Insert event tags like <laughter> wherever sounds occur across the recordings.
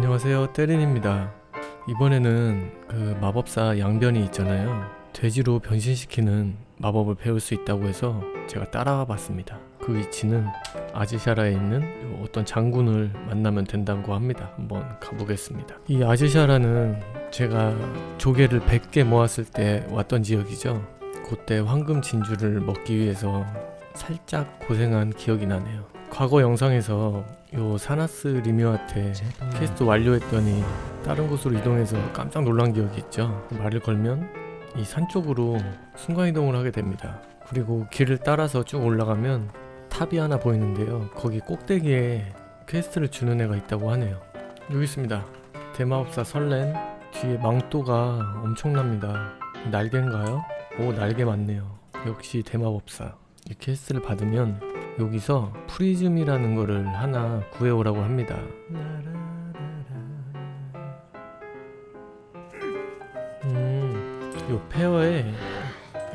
안녕하세요 때린입니다. 이번에는 그 마법사 양변이 있잖아요. 돼지로 변신시키는 마법을 배울 수 있다고 해서 제가 따라가 봤습니다. 그 위치는 아즈샤라에 있는 요 어떤 장군을 만나면 된다고 합니다. 한번 가보겠습니다. 이 아즈샤라는 제가 조개를 100개 모았을 때 왔던 지역이죠. 그때 황금 진주를 먹기 위해서 살짝 고생한 기억이 나네요 과거 영상에서 요 사나스 리뮤한테 퀘스트 완료했더니 다른 곳으로 이동해서 깜짝 놀란 기억이 있죠. 말을 걸면 이 산 쪽으로 순간 이동을 하게 됩니다. 그리고 길을 따라서 쭉 올라가면 탑이 하나 보이는데요. 거기 꼭대기에 퀘스트를 주는 애가 있다고 하네요. 여기 있습니다. 대마법사 설렌 뒤에 망토가 엄청납니다. 날개인가요? 오 날개 맞네요. 역시 대마법사. 이 퀘스트를 받으면 여기서 프리즘이라는 거를 하나 구해오라고 합니다. 음, 요 페어에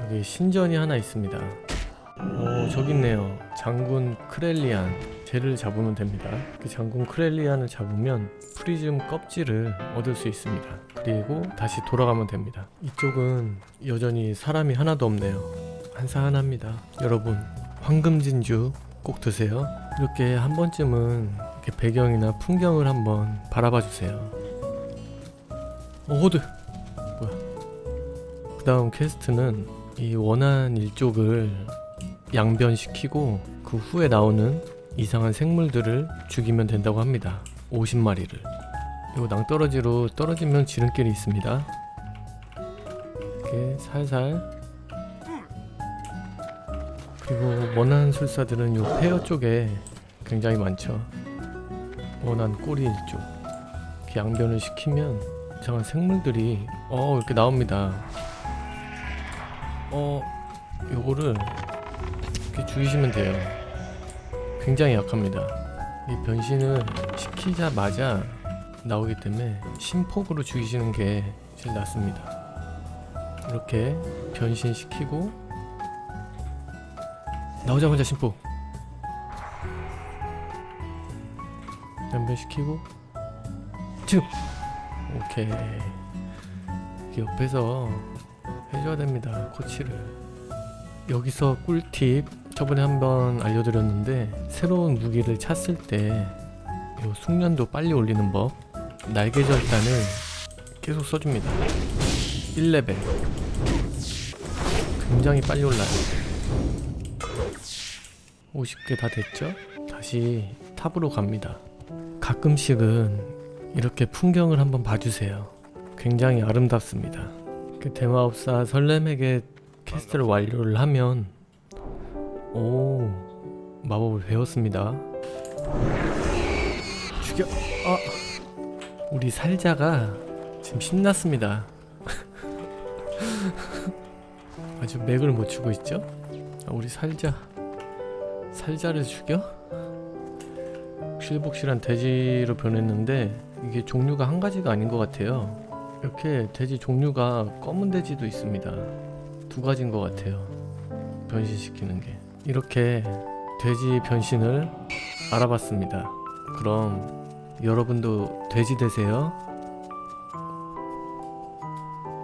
여기 신전이 하나 있습니다. 오, 저기 있네요. 장군 크렐리안. 쟤를 잡으면 됩니다. 그 장군 크렐리안을 잡으면 프리즘 껍질을 얻을 수 있습니다. 그리고 다시 돌아가면 됩니다. 이쪽은 여전히 사람이 하나도 없네요. 한산합니다. 여러분, 황금 진주 꼭 드세요. 이렇게 한 번쯤은 이렇게 배경이나 풍경을 한번 바라봐 주세요. 어, 호드. 뭐야? 그 다음 퀘스트는 이 원한 일족을 양변시키고 그 후에 나오는 이상한 생물들을 죽이면 된다고 합니다. 50마리를. 요 낭떠러지로 떨어지면 지름길이 있습니다. 이렇게 살살 그리고 원한 술사들은 요 페어 쪽에 굉장히 많죠. 원한 꼬리 일쪽. 양변을 시키면 이상한 생물들이 어 이렇게 나옵니다. 어 요거를 이렇게 죽이시면 돼요. 굉장히 약합니다. 이 변신을 시키자마자 나오기 때문에 심폭으로 죽이시는 게 제일 낫습니다. 이렇게 변신시키고 나오자마자 심폭 연변시키고. 쭉 오케이. 옆에서 해줘야 됩니다 코치를. 여기서 꿀팁 저번에 한번 알려드렸는데 새로운 무기를 찼을 때요 숙련도 빨리 올리는 법 날개 절단을 계속 써줍니다. 1레벨. 굉장히 빨리 올라요 50개 다 됐죠? 다시 탑으로 갑니다. 가끔씩은 이렇게 풍경을 한번 봐주세요. 굉장히 아름답습니다. 그 대마법사 설렘에게 퀘스트를 완료를 하면 오 마법을 배웠습니다. 죽여 아 우리 살자가 지금 신났습니다. <laughs> 아주 맥을 못 추고 있죠? 아, 우리 살자. 살자를 죽여? 실복실한 돼지로 변했는데 이게 종류가 한 가지가 아닌 것 같아요. 이렇게 돼지 종류가 검은 돼지도 있습니다. 두 가지인 것 같아요. 변신시키는 게. 이렇게 돼지 변신을 알아봤습니다. 그럼 여러분도 돼지 되세요.